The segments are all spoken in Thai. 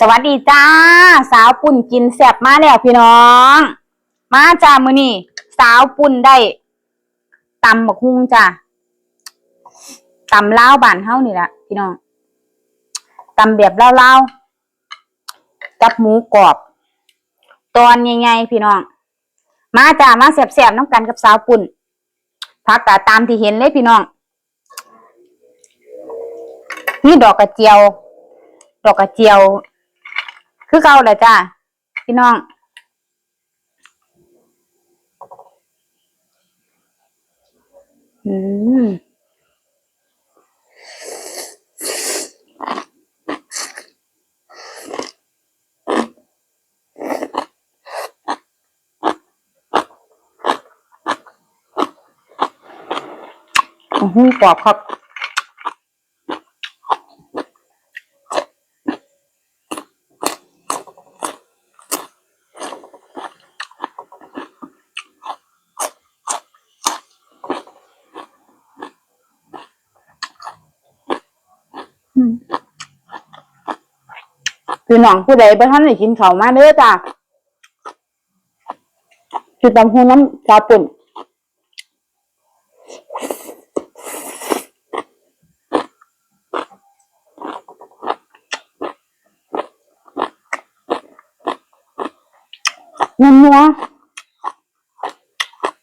สวัสดีจ้า สาวปุ่นกินแซ่บมาแล้วพี่น้อง มาจ้ามือนี้สาวปุ่นได้ตำบักฮุ่งจ้าตำเล้าบานเฮานี่แหละพี่น้องตำแบบเล้าๆกับหมูกรอบ ตอนใหญ่ๆพี่น้อง มาจ้ามาแซ่บๆน้ำกันกับสาวปุ่นพักกะตามที่เห็นเลยพี่น้องนี่ดอกกระเจียว ดอกกระเจียว คือเก่าแหละจ้าพี่น้องอืมอื้อหือกรอบครับ พี่น้องผู้ใดบ่ทันได้กินข้าวมาเด้อจ้าคือตำหูน้ำชาปุ่นนันัว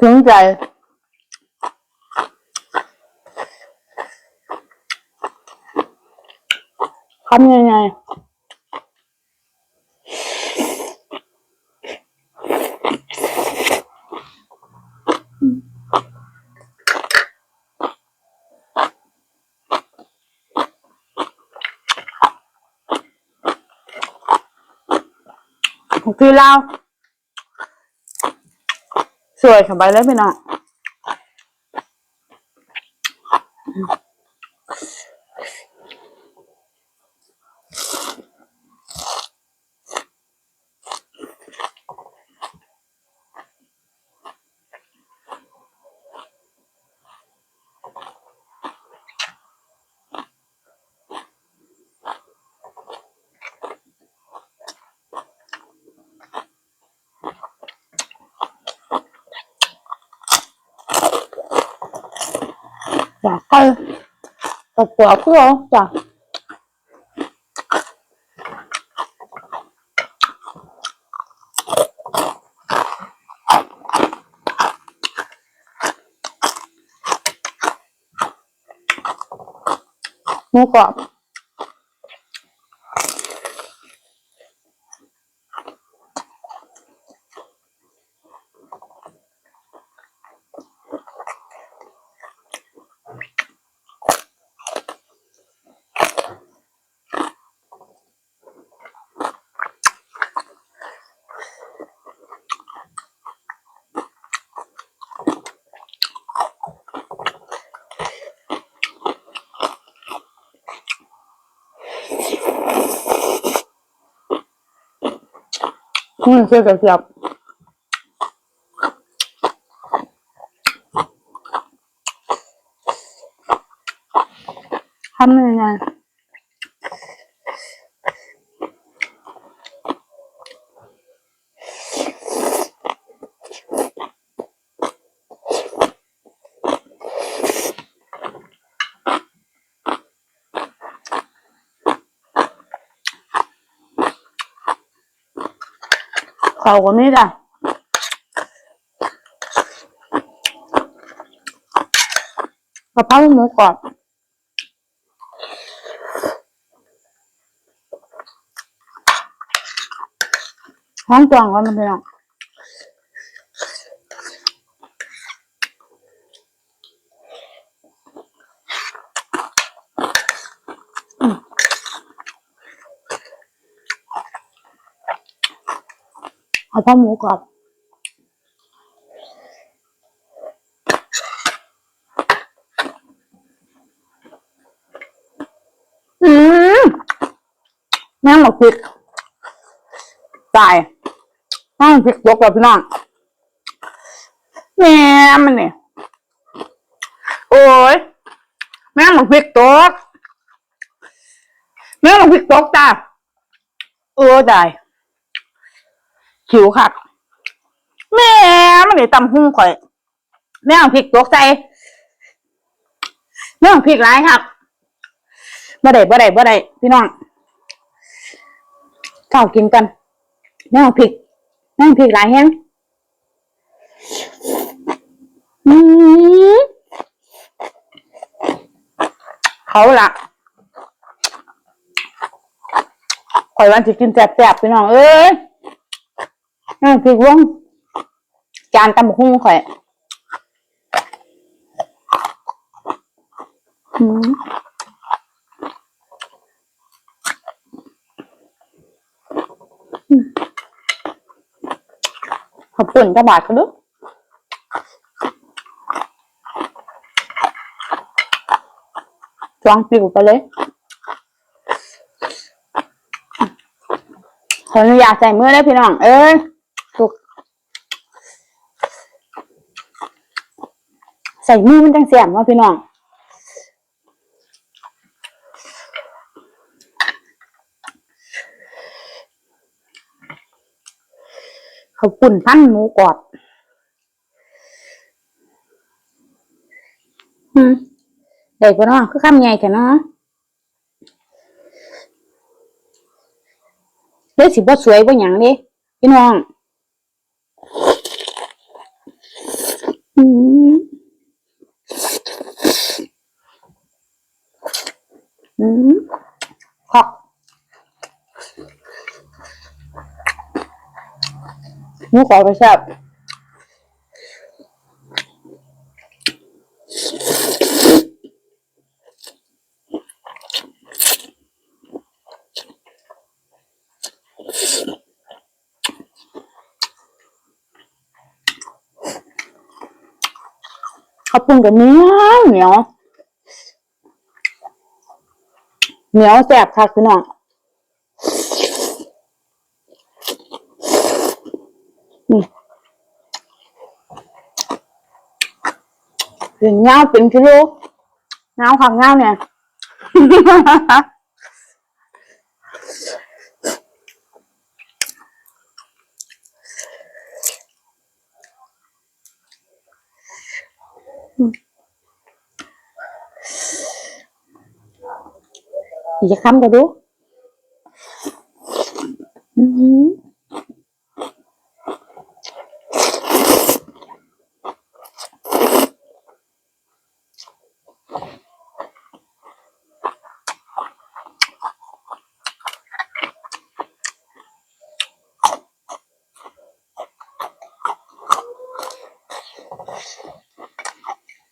ถึงใจทำยังไง พี่เล่าสวยสบายเลยพี่น้องอยากไป กับตัวเพื่อจ้ะหมูกรอบ อืมเสียบเสียบทำยังไง เขาก็ไม่ได้กะเพราหมูกรอบห้องจองกันมันเป็นอง กะเพราหมูกรอบอืมน้ำหมกพริกตายน้ำพริกยกแบบพี่น้องแม่มันเนี่ยโอ้ยแม่หมกพริกตกแม่หมกพริกตกจ้าโอ้ได้ หิวคักแม่มันได้ตำหุ้งข่อย แม่เอาพริกตกใส่แม่เอาพริกหลายครับบ่ได้บ่ได้บ่ได้พี่น้องข้าวกินกันแม่เอาพริกแม่เอาพริกหลายแฮงอืมเขาละข่อยวันสิกินแซ่บๆพี่น้องเอ้ย แม่เอาพริกวงจานตำบักหุ่งข่อยอืมขอบคุณจะบาทก็ดูจวงปิวไปเลย ขออนุญาตใส่มือได้พี่น้อง เอ้ยถูก ใส่มือมันจังเสียมว่าพี่น้องเขาวปุ่นพันหมูกรอบอืมเด็กปะเนาะคือคำใหญ่แค่เนาะเด้สิบ่สวยบ่หยังเด้พี่น้องอื อืมขอกหมูกรอบไปแซ่บเขาวปุ้นกับเนี้ยเหนียว เหนียวแสบค่ะพี่น้องเป็นเงาเป็นกิโลเงาของเงาเนี่ย อีกจะคำก็ดูอือหือ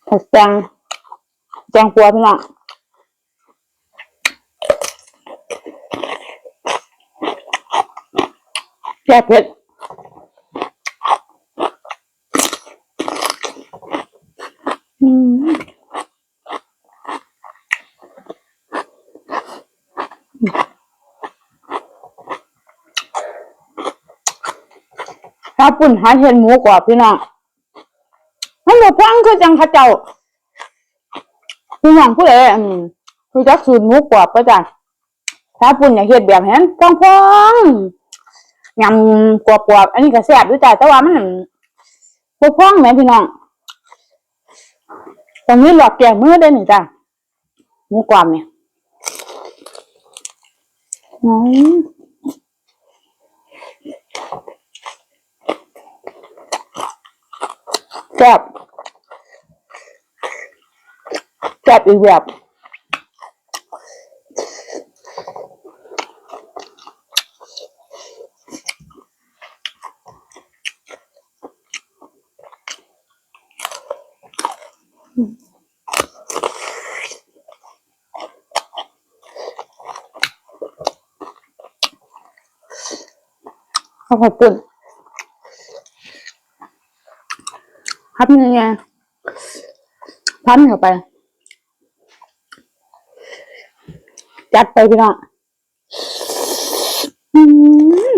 เห็ดแจงแจงปัวพี่น้อง แซ่บเผ็ดอืมถ้าปุ่นหาเห็นหมูกรอบพี่น้องมันบอกพังคือจังเข้าเจ้า พี่น้องผู้ใดอืมคือจักสูตรหมูกรอบก็จ้ะถ้าปุ่นอยากเห็ดแบบนั้นพอง ยำกรอบๆอันนี้ก็แซ่บด้วยจ้ะแต่ว่ามันพวกพ้องแหมพี่น้องตรงนี้หลอดแก้มือได้หนึ่งจ้ะหมูกรอบเนี่ยอืมแซ่บแซ่บอีกแบบ ข้าวผัดปุ่นพับยังไงพันเข้าไป จัดไปพี่น้องอืม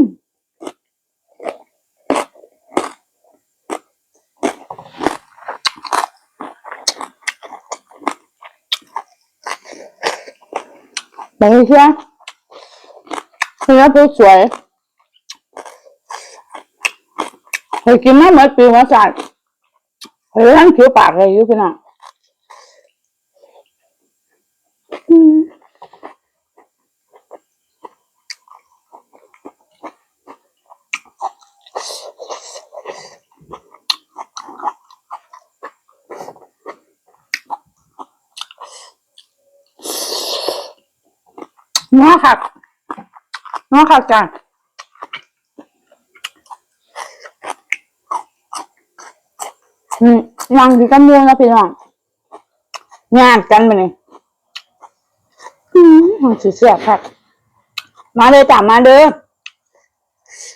ไปเชียเนื้อปูสวยเคยกินมาเมื่อปีมาสัตว์เคยทั้งผิวปากเลยยุพี่น้องอืม นักนัวคักจ้ะอืมนั่งดีกันมูนะพี่น้องงานกันมาเนี่ยอืมมันสิเสียคัก มาเลยจ้ะมาเด้อ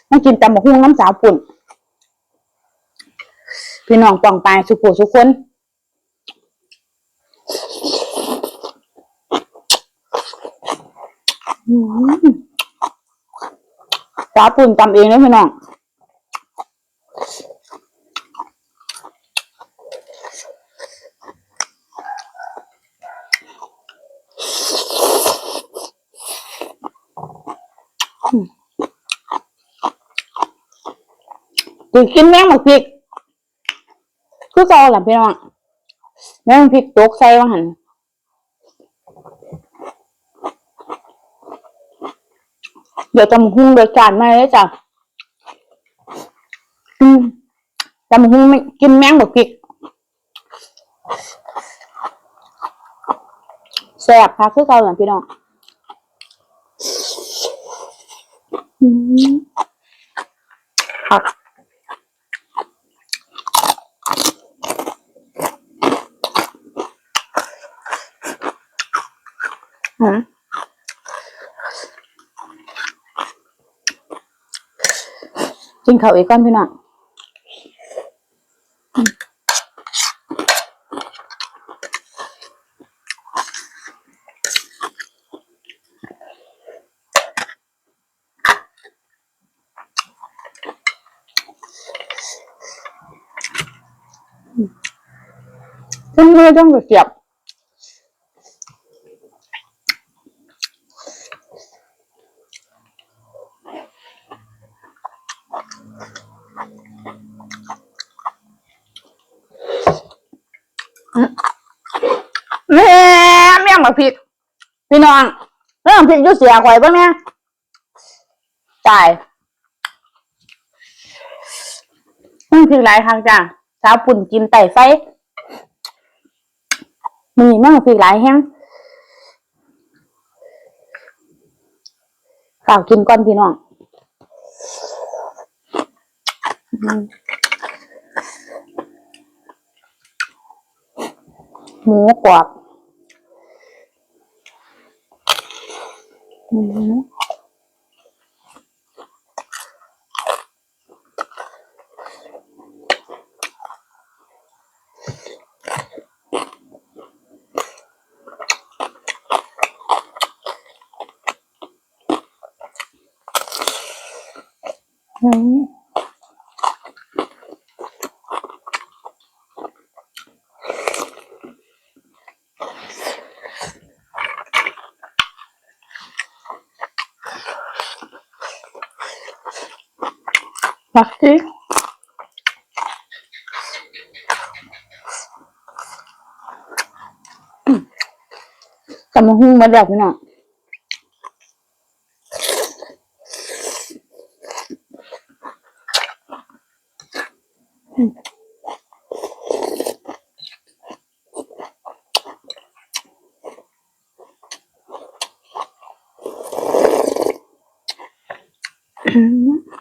มากินตำบักหุ่งน้ำสาวปุ่น พี่น้องปองไปสุขุสุกคน อืมสาปุ่นตำเองเลยพี่น้องกินกินแมงหมกพริก คือเก่าหล่ะพี่น้อง แมงพริกตกใส่ว่าหัน เดี๋ยวตำหุ้งเดือดจานมาเลยจ้ะอืมตำหุ้งกินแมงหมกพริกแซ่บค่ะคือเก่าหล่ะพี่น้องอืมผักอืม กินข้าวอีกก่อนพี่น้องอืมซึ่งไม่ต้องเสียบ แม่แม่งบักพริก พี่น้อง เรื่องพริกอยุ่เสียข่อยป่ะแม่ตายเรื่องพริกหลายครั้งจ้ะเช้าปุ่นกินไต่ไฟมีแม่งบักพริกหลายแห้งข่าวกินก่อนพี่น้องหมูกรอบ อืม อืมรักสิอืมตำมะฮุ่งมาแบบพี่น้องอืมอืม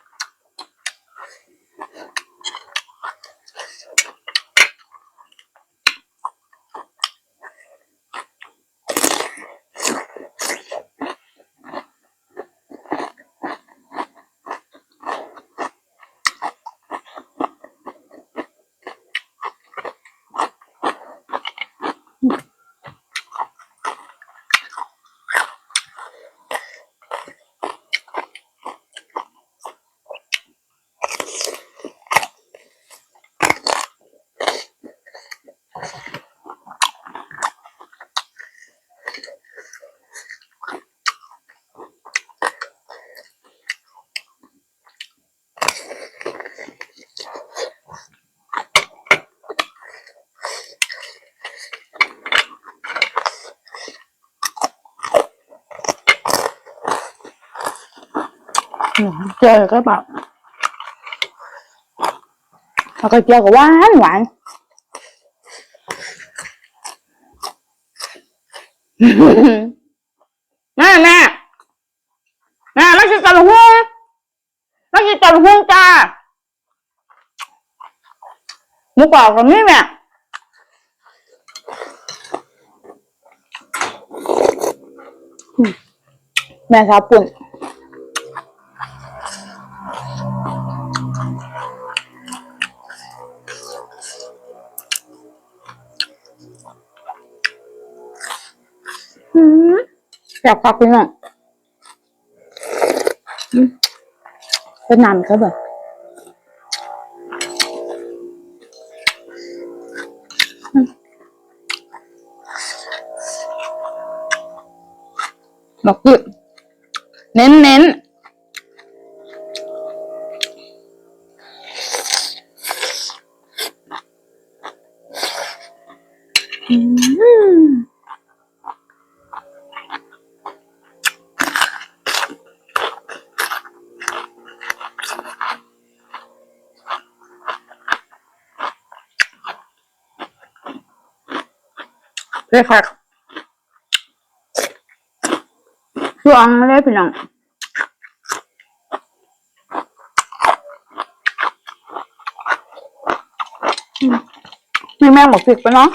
อ เจอก็แบบแล้วก็เจียวกับหวานหวานแม่แม่แม่ไม่ใช่ตำบักหุ่งไม่ใช่ตำบักหุ่งจ้าหมูกรอบกับนี่แม่อืมแม่ครับปุ่น อยากพักพี่น้องเป็นน้ำเขาแบบอืมบอกยืดเน้นเน้น เลยค่ะช่วงเลยพี่น้องอืมมีแม่หมกผิกไปเนาะ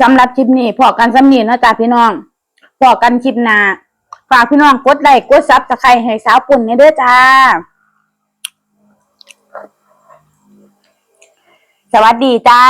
สำหรับคลิปนี้พอกันสำนีนะจ๊ะพี่น้องพอกันคลิปหน้าฝากพี่น้องกดไลค์กดซับสไครต์ให้สาวปุ่นเนี่ยเด้อจ้า สวัสดีจ้า